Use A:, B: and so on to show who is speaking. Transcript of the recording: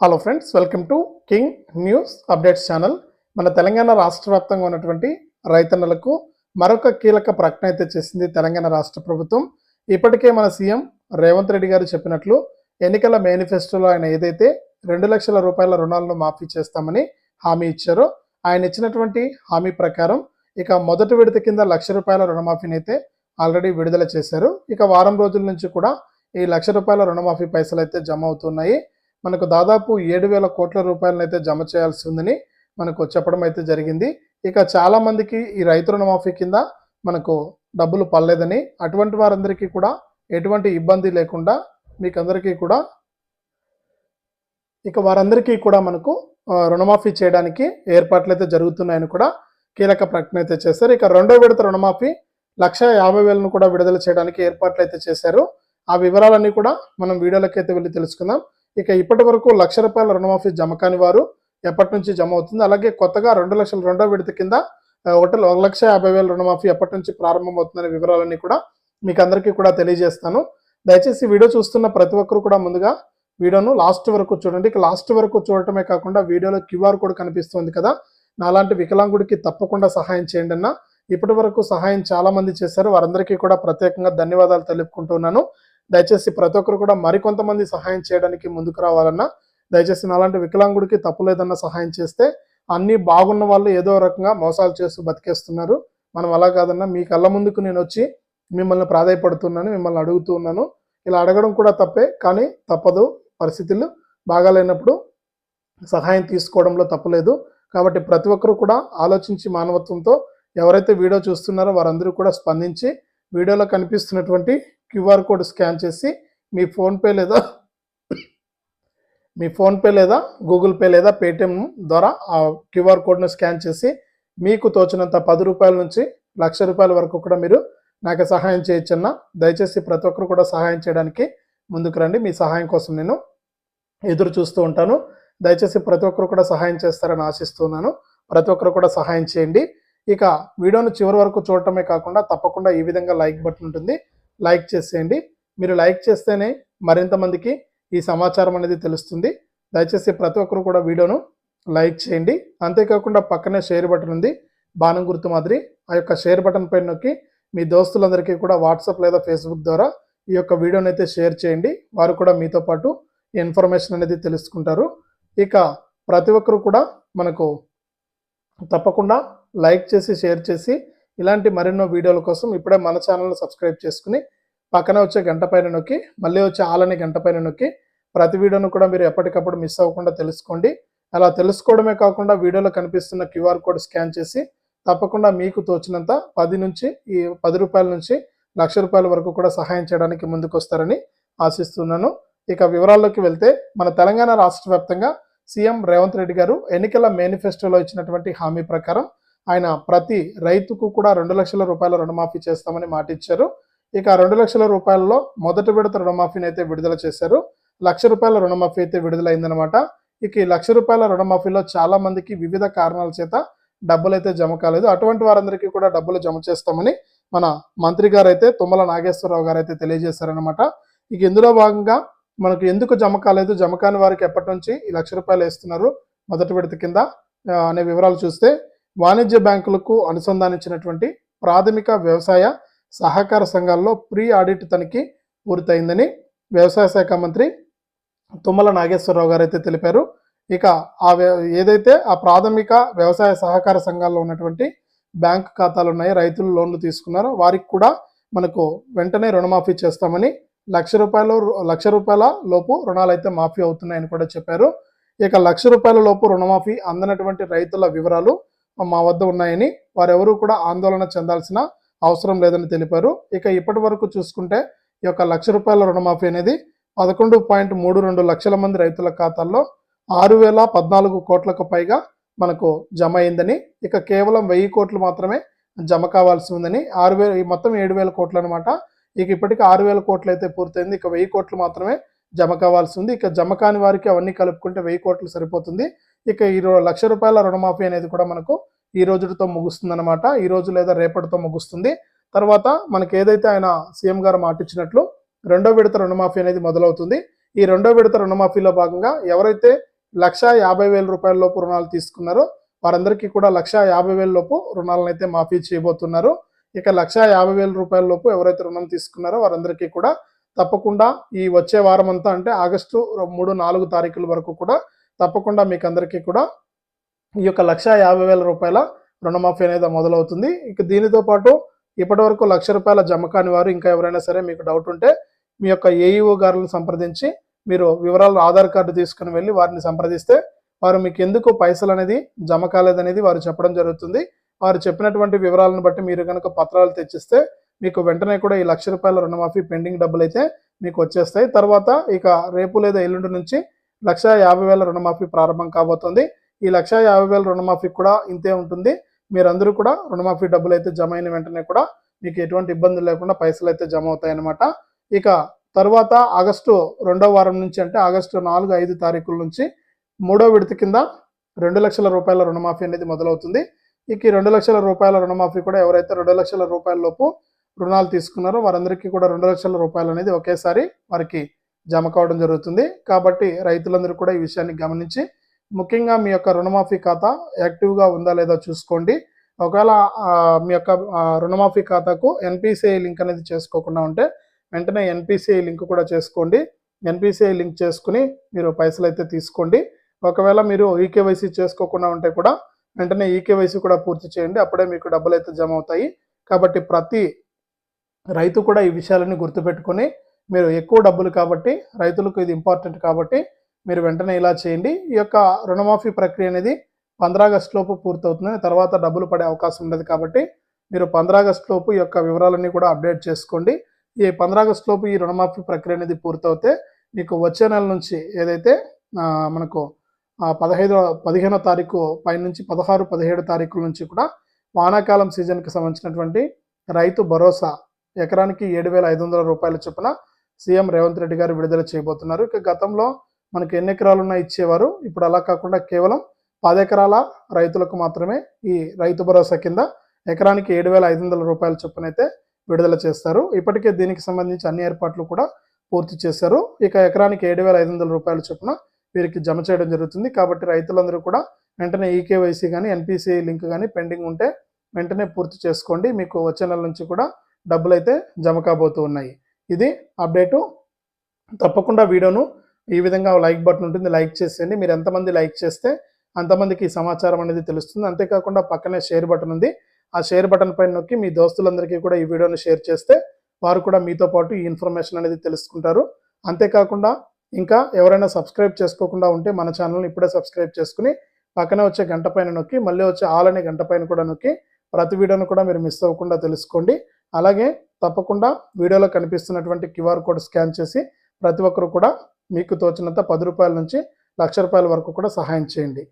A: Hello friends welcome to king news updates channel మన తెలంగాణ రాష్ట్ర వ్యాప్తంగా ఉన్నటువంటి రైతన్నలకు మరొక కీలక ప్రకటన అయితే చేసింది తెలంగాణ రాష్ట్ర ప్రభుత్వం. ఇప్పటికే మన సీఎం రేవంత్ రెడ్డి గారు చెప్పినట్లు ఎన్నికల మేనిఫెస్టోలో ఆయన ఏదైతే రెండు లక్షల రూపాయల రుణాలను మాఫీ చేస్తామని హామీ ఇచ్చారో ఆయన ఇచ్చినటువంటి హామీ ప్రకారం ఇక మొదటి విడత కింద లక్ష రూపాయల రుణమాఫీని అయితే ఆల్రెడీ విడుదల చేశారు. ఇక వారం రోజుల నుంచి కూడా ఈ లక్ష రూపాయల రుణమాఫీ పైసలు అయితే జమ అవుతున్నాయి. మనకు దాదాపు ఏడు వేల కోట్ల రూపాయలను అయితే జమ చేయాల్సి ఉందని మనకు చెప్పడం అయితే జరిగింది. ఇక చాలా మందికి ఈ రైతు రుణమాఫీ కింద మనకు డబ్బులు పడలేదని అటువంటి వారందరికీ కూడా ఎటువంటి ఇబ్బంది లేకుండా మీకు అందరికీ కూడా ఇక వారందరికీ కూడా మనకు రుణమాఫీ చేయడానికి ఏర్పాట్లు అయితే జరుగుతున్నాయని కూడా కీలక ప్రకటన అయితే చేశారు. ఇక రెండో విడత రుణమాఫీ లక్ష యాభై వేలను కూడా విడుదల చేయడానికి ఏర్పాట్లు అయితే చేశారు. ఆ వివరాలన్నీ కూడా మనం వీడియోలకైతే అయితే వెళ్ళి తెలుసుకుందాం. ఇక ఇప్పటి వరకు లక్ష రూపాయల రుణమాఫీ జమ కాని వారు ఎప్పటి నుంచి జమ అవుతుంది? అలాగే కొత్తగా రెండు లక్షల రెండో విడత కింద ఒకటి ఒక లక్ష యాభై వేల రుణమాఫీ ఎప్పటి నుంచి ప్రారంభమవుతుందనే వివరాలన్నీ కూడా మీకు అందరికీ కూడా తెలియజేస్తాను. దయచేసి వీడియో చూస్తున్న ప్రతి ఒక్కరు కూడా ముందుగా వీడియోను లాస్ట్ వరకు చూడండి. ఇక లాస్ట్ వరకు చూడటమే కాకుండా వీడియోలో క్యూఆర్ కోడ్ కనిపిస్తుంది కదా నాలాంటి వికలాంగుడికి తప్పకుండా సహాయం చేయండి అన్న. ఇప్పటి వరకు సహాయం చాలామంది చేశారు. వారందరికీ కూడా ప్రత్యేకంగా ధన్యవాదాలు తెలుపుకుంటున్నాను దయచేసి ప్రతి ఒక్కరు కూడా మరికొంతమంది సహాయం చేయడానికి ముందుకు రావాలన్నా దయచేసి నాలాంటి వికలాంగుడికి తప్పులేదన్న సహాయం చేస్తే అన్నీ బాగున్న వాళ్ళు ఏదో రకంగా మోసాలు చేస్తూ బతికేస్తున్నారు. మనం అలా కాదన్నా మీ కళ్ళ ముందుకు నేను వచ్చి మిమ్మల్ని ప్రాధాయపడుతున్నాను మిమ్మల్ని అడుగుతూ ఉన్నాను. ఇలా అడగడం కూడా తప్పే కానీ తప్పదు. పరిస్థితులు బాగాలేనప్పుడు సహాయం తీసుకోవడంలో తప్పులేదు కాబట్టి ప్రతి ఒక్కరూ కూడా ఆలోచించి మానవత్వంతో ఎవరైతే వీడియో చూస్తున్నారో వారందరూ కూడా స్పందించి వీడియోలో కనిపిస్తున్నటువంటి క్యూఆర్ కోడ్ స్కాన్ చేసి మీ ఫోన్పే లేదా మీ ఫోన్పే లేదా గూగుల్ పే లేదా పేటిఎం ద్వారా ఆ క్యూఆర్ కోడ్ను స్కాన్ చేసి మీకు తోచినంత పది రూపాయల నుంచి లక్ష రూపాయల వరకు కూడా మీరు నాకు సహాయం చేయొచ్చన్న దయచేసి ప్రతి ఒక్కరు కూడా సహాయం చేయడానికి ముందుకు రండి. మీ సహాయం కోసం నేను ఎదురు చూస్తూ ఉంటాను. దయచేసి ప్రతి ఒక్కరు కూడా సహాయం చేస్తారని ఆశిస్తున్నాను. ప్రతి ఒక్కరు కూడా సహాయం చేయండి. ఇక వీడియోను చివరి వరకు చూడటమే కాకుండా తప్పకుండా ఈ విధంగా లైక్ బటన్ ఉంటుంది. లైక్ చేసేయండి. మీరు లైక్ చేస్తేనే మరింత మందికి ఈ సమాచారం అనేది తెలుస్తుంది. దయచేసి ప్రతి ఒక్కరు కూడా వీడియోను లైక్ చేయండి. అంతేకాకుండా పక్కనే షేర్ బటన్ ఉంది. బాణం గుర్తు మాదిరి ఆ యొక్క షేర్ బటన్ పైన నొక్కి మీ దోస్తులందరికీ కూడా వాట్సాప్ లేదా ఫేస్బుక్ ద్వారా ఈ యొక్క వీడియోని అయితే షేర్ చేయండి. వారు కూడా మీతో పాటు ఇన్ఫర్మేషన్ అనేది తెలుసుకుంటారు. ఇక ప్రతి ఒక్కరు కూడా మనకు తప్పకుండా లైక్ చేసి షేర్ చేసి ఇలాంటి మరెన్నో వీడియోల కోసం ఇప్పుడే మన ఛానల్ని సబ్స్క్రైబ్ చేసుకుని పక్కన వచ్చే గంట పైన నొక్కి మళ్ళీ వచ్చే ఆలని గంట పైన నొక్కి ప్రతి వీడియోను కూడా మీరు ఎప్పటికప్పుడు మిస్ అవ్వకుండా తెలుసుకోండి. అలా తెలుసుకోవడమే కాకుండా వీడియోలో కనిపిస్తున్న క్యూఆర్ కోడ్ స్కాన్ చేసి తప్పకుండా మీకు తోచినంత పది నుంచి ఈ పది రూపాయల నుంచి లక్ష రూపాయల వరకు కూడా సహాయం చేయడానికి ముందుకు వస్తారని ఆశిస్తున్నాను. ఇక వివరాల్లోకి వెళ్తే మన తెలంగాణ రాష్ట్ర వ్యాప్తంగా సీఎం రేవంత్ రెడ్డి గారు ఎన్నికల మేనిఫెస్టోలో ఇచ్చినటువంటి హామీ ప్రకారం ఆయన ప్రతి రైతుకు కూడా రెండు లక్షల రూపాయల రుణమాఫీ చేస్తామని మాట ఇచ్చారు ఇక రెండు లక్షల రూపాయలలో మొదటి విడత రుణమాఫీని అయితే విడుదల చేశారు. లక్ష రూపాయల రుణమాఫీ అయితే విడుదలైందనమాట ఇక ఈ లక్ష రూపాయల రుణమాఫీలో చాలా మందికి వివిధ కారణాల చేత డబ్బులు అయితే జమ కాలేదు. అటువంటి వారందరికీ కూడా డబ్బులు జమ చేస్తామని మన మంత్రి గారు అయితే తుమ్మల నాగేశ్వరరావు గారు అయితే తెలియజేశారనమాట ఇక ఇందులో భాగంగా మనకు ఎందుకు జమ కాలేదు? జమ కాని వారికి ఎప్పటి నుంచి ఈ లక్ష రూపాయలు వేస్తున్నారు? మొదటి విడత కింద అనే వివరాలు చూస్తే వాణిజ్య బ్యాంకులకు అనుసంధానించినటువంటి ప్రాథమిక వ్యవసాయ సహకార సంఘాల్లో ప్రీ ఆడిట్ తనిఖీ పూర్తయిందని వ్యవసాయ శాఖ మంత్రి తుమ్మల నాగేశ్వరరావు గారు అయితే తెలిపారు. ఇక ఆ వ్య- ఏదైతే ఆ ప్రాథమిక వ్యవసాయ సహకార సంఘాల్లో ఉన్నటువంటి బ్యాంక్ ఖాతాలు ఉన్నాయి రైతులు లోన్లు తీసుకున్నారో వారికి కూడా మనకు వెంటనే రుణమాఫీ చేస్తామని లక్ష రూపాయలు లక్ష రూపాయల లోపు రుణాలు అయితే మాఫీ అవుతున్నాయని కూడా చెప్పారు. ఇక లక్ష రూపాయల లోపు రుణమాఫీ అందనటువంటి రైతుల వివరాలు మా వద్ద ఉన్నాయని వారెవరూ కూడా ఆందోళన చెందాల్సిన అవసరం లేదని తెలిపారు. ఇక ఇప్పటి వరకు చూసుకుంటే ఈ యొక్క లక్ష రూపాయల రుణమాఫీ అనేది పదకొండు పాయింట్ మూడు రెండు లక్షల మంది రైతుల ఖాతాల్లో ఆరు వేల పద్నాలుగు కోట్లకు పైగా మనకు జమ అయిందని ఇక కేవలం వెయ్యి కోట్లు మాత్రమే జమ కావాల్సి ఉందని ఆరు వేల ఈ మొత్తం ఏడు వేల కోట్లు అనమాట ఇక ఇప్పటికి ఆరు వేల కోట్లు అయితే పూర్తయింది. ఇక వెయ్యి కోట్లు మాత్రమే జమ కావాల్సి ఉంది ఇక జమ కాని వారికి అవన్నీ కలుపుకుంటే వెయ్యి కోట్లు సరిపోతుంది. ఇక ఈ లక్ష రూపాయల రుణమాఫీ అనేది కూడా మనకు ఈ రోజుతో ముగుస్తుంది అనమాట ఈ రోజు లేదా రేపటితో ముగుస్తుంది. తర్వాత మనకి ఏదైతే ఆయన సీఎం గారు మాటిచ్చినట్లు రెండో విడత రుణమాఫీ అనేది మొదలవుతుంది. ఈ రెండో విడత రుణమాఫీలో భాగంగా ఎవరైతే లక్ష యాభై వేల రూపాయల లోపు రుణాలు తీసుకున్నారో వారందరికీ కూడా లక్ష యాభై వేల లోపు రుణాలను అయితే మాఫీ చేయబోతున్నారు. ఇక లక్ష యాభై వేల రూపాయల లోపు ఎవరైతే రుణం తీసుకున్నారో వారందరికీ కూడా తప్పకుండా ఈ వచ్చే వారం అంతా అంటే ఆగస్టు మూడు నాలుగు తారీఖుల వరకు కూడా తప్పకుండా మీకు అందరికీ కూడా ఈ యొక్క లక్ష యాభై వేల రూపాయల రుణమాఫీ అనేది మొదలవుతుంది. ఇక దీనితో పాటు ఇప్పటి వరకు లక్ష రూపాయల జమ కాని వారు ఇంకా ఎవరైనా సరే మీకు డౌట్ ఉంటే మీ యొక్క ఏఈఓ గారులను సంప్రదించి మీరు వివరాలు ఆధార్ కార్డు తీసుకుని వెళ్ళి వారిని సంప్రదిస్తే వారు మీకు ఎందుకు పైసలు అనేది జమ కాలేదనేది వారు చెప్పడం జరుగుతుంది. వారు చెప్పినటువంటి వివరాలను బట్టి మీరు కనుక పత్రాలు తెచ్చిస్తే మీకు వెంటనే కూడా ఈ లక్ష రూపాయల రుణమాఫీ పెండింగ్ డబ్బులు అయితే మీకు వచ్చేస్తాయి. తర్వాత ఇక రేపు లేదా ఎల్లుండి నుంచి లక్ష యాభై వేల రుణమాఫీ ప్రారంభం కాబోతుంది. ఈ లక్ష యాభై వేల రుణమాఫీ కూడా ఇంతే ఉంటుంది. మీరందరూ కూడా రుణమాఫీ డబ్బులు అయితే జమ అయిన వెంటనే కూడా మీకు ఎటువంటి ఇబ్బందులు లేకుండా పైసలు అయితే జమ అవుతాయన్నమాట. ఇక తర్వాత ఆగస్టు రెండో వారం నుంచి అంటే ఆగస్టు నాలుగు ఐదు తారీఖుల నుంచి మూడో విడత కింద రెండు లక్షల రూపాయల రుణమాఫీ అనేది మొదలవుతుంది. ఇక ఈ రెండు లక్షల రూపాయల రుణమాఫీ కూడా ఎవరైతే రెండు లక్షల రూపాయల లోపు రుణాలు తీసుకున్నారో వారందరికీ కూడా రెండు లక్షల రూపాయలు అనేది ఒకేసారి వారికి జమ కావడం జరుగుతుంది. కాబట్టి రైతులందరూ కూడా ఈ విషయాన్ని గమనించి ముఖ్యంగా మీ యొక్క రుణమాఫీ ఖాతా యాక్టివ్గా ఉందా లేదా చూసుకోండి. ఒకవేళ మీ యొక్క రుణమాఫీ ఖాతాకు ఎన్పిసిఐ లింక్ అనేది చేసుకోకుండా ఉంటే వెంటనే ఎన్పిసిఐ లింక్ కూడా చేసుకోండి. ఎన్పిసిఐ లింక్ చేసుకుని మీరు పైసలు అయితే తీసుకోండి. ఒకవేళ మీరు ఈకేవైసీ చేసుకోకుండా ఉంటే కూడా వెంటనే ఈకేవైసీ కూడా పూర్తి చేయండి. అప్పుడే మీకు డబ్బులు అయితే జమ అవుతాయి. కాబట్టి ప్రతి రైతు కూడా ఈ విషయాలన్నీ గుర్తుపెట్టుకొని మీరు ఎక్కువ డబ్బులు కాబట్టి రైతులకు ఇది ఇంపార్టెంట్ కాబట్టి మీరు వెంటనే ఇలా చేయండి. ఈ యొక్క రుణమాఫీ ప్రక్రియ అనేది పంద్రాగస్టు లోపు పూర్తవుతుంది తర్వాత డబ్బులు పడే అవకాశం ఉండదు కాబట్టి మీరు పంద్రాగస్టు లోపు ఈ యొక్క వివరాలన్నీ కూడా అప్డేట్ చేసుకోండి. ఈ పంద్రాగస్టు లోపు ఈ రుణమాఫీ ప్రక్రియ అనేది పూర్తవుతే మీకు వచ్చే నెల నుంచి ఏదైతే మనకు పదహైదు పదహైదో పదిహేనో తారీఖు పైనుంచి పదహారు పదిహేడు తారీఖుల నుంచి కూడా వానాకాలం సీజన్కి సంబంధించినటువంటి రైతు భరోసా ఎకరానికి ఏడు వేల ఐదు వందల రూపాయల చొప్పున సీఎం రేవంత్ రెడ్డి గారు విడుదల చేయబోతున్నారు. ఇక గతంలో మనకి ఎన్ని ఎకరాలు ఉన్నా ఇచ్చేవారు. ఇప్పుడు అలా కాకుండా కేవలం పది ఎకరాల రైతులకు మాత్రమే ఈ రైతు భరోసా కింద ఎకరానికి ఏడు వేల ఐదు వందల రూపాయల చొప్పున అయితే విడుదల చేస్తారు. ఇప్పటికే దీనికి సంబంధించి అన్ని ఏర్పాట్లు కూడా పూర్తి చేశారు. ఇక ఎకరానికి ఏడు వేల ఐదు వందల రూపాయల చొప్పున వీరికి జమ చేయడం జరుగుతుంది. కాబట్టి రైతులందరూ కూడా వెంటనే ఈకేవైసీ కానీ ఎన్పిసిఐ లింక్ కానీ పెండింగ్ ఉంటే వెంటనే పూర్తి చేసుకోండి. మీకు వచ్చే నెల నుంచి కూడా డబ్బులు అయితే జమ కాబోతూ ఉన్నాయి. ఇది అప్డేటు. తప్పకుండా వీడియోను ఈ విధంగా లైక్ బటన్ ఉంటుంది. లైక్ చేసేయండి. మీరు ఎంతమంది లైక్ చేస్తే అంతమందికి ఈ సమాచారం అనేది తెలుస్తుంది. అంతేకాకుండా పక్కనే షేర్ బటన్ ఉంది. ఆ షేర్ బటన్ పైన నొక్కి మీ దోస్తులందరికీ కూడా ఈ వీడియోని షేర్ చేస్తే వారు కూడా మీతో పాటు ఈ ఇన్ఫర్మేషన్ అనేది తెలుసుకుంటారు. అంతేకాకుండా ఇంకా ఎవరైనా సబ్స్క్రైబ్ చేసుకోకుండా ఉంటే మన ఛానల్ని ఇప్పుడే సబ్స్క్రైబ్ చేసుకుని పక్కనే వచ్చే గంట పైన నొక్కి మళ్ళీ వచ్చే ఆల్ అనే గంట పైన కూడా నొక్కి ప్రతి వీడియోను కూడా మీరు మిస్ అవ్వకుండా తెలుసుకోండి. అలాగే తప్పకుండా వీడియోలో కనిపిస్తున్నటువంటి క్యూఆర్ కోడ్ స్కాన్ చేసి ప్రతి ఒక్కరు కూడా మీకు తోచినంత పది రూపాయల నుంచి లక్ష రూపాయల వరకు కూడా సహాయం చేయండి.